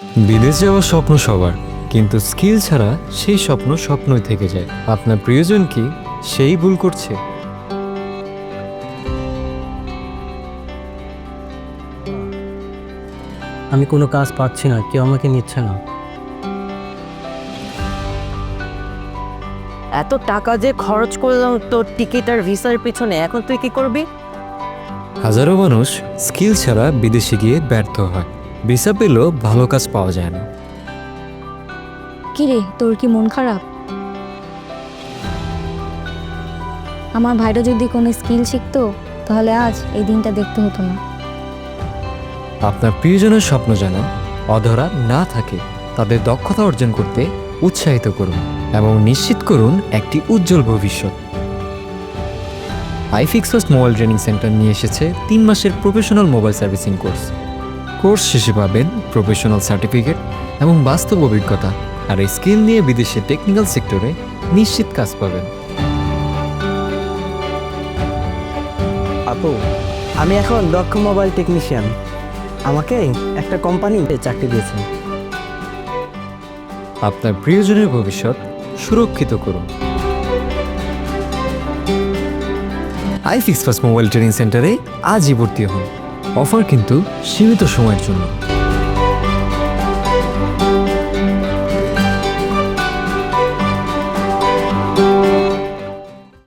বিদেশ যাওয়ার স্বপ্ন সবার কিন্তু স্কিল ছাড়া সেই স্বপ্ন স্বপ্নই থেকে যায়। আপনার প্রিয়জন কি সেই ভুল করছে? আমি কোনো কাজ পাচ্ছি না কেউ আমাকে নিচ্ছে না। এত টাকা যে খরচ করলাম তোর টিকিট আর ভিসার পিছনে এখন তুই কি করবি? হাজারো মানুষ স্কিল ছাড়া বিদেশে গিয়ে ব্যর্থ হয়। ভিসা পেলেও ভালো কাজ পাওয়া যায় না। কিরে তোর কি মন খারাপ? আমার ভাইরা যদি কোনো স্কিল শিখতো তাহলে আজ এই দিনটা দেখতে হতো না। আপনার প্রিয়জনের স্বপ্ন যেন অধরা না থাকে তাদের দক্ষতা অর্জন করতে উৎসাহিত করুন এবং নিশ্চিত করুন একটি উজ্জ্বল ভবিষ্যৎ। IFix first mobile training centre নিয়ে এসেছে তিন মাসের professional mobile servicing course course শেষে পাবেন প্রফেশনাল সার্টিফিকেট এবং বাস্তব অভিজ্ঞতা আর এই স্কিল নিয়ে বিদেশে টেকনিক্যাল সেক্টরে নিশ্চিত কাজ পাবেন। আপু আমি এখন দক্ষ মোবাইল টেকনিশিয়ান আমাকে একটা কোম্পানি চাকরি দিয়েছে আপনার প্রিয়জনের ভবিষ্যৎ সুরক্ষিত করুন। আইফিক্স ফার্স্ট মোবাইল ট্রেনিং সেন্টারে আজই ভর্তি হন। অফার কিন্তু সীমিত সময়ের জন্য।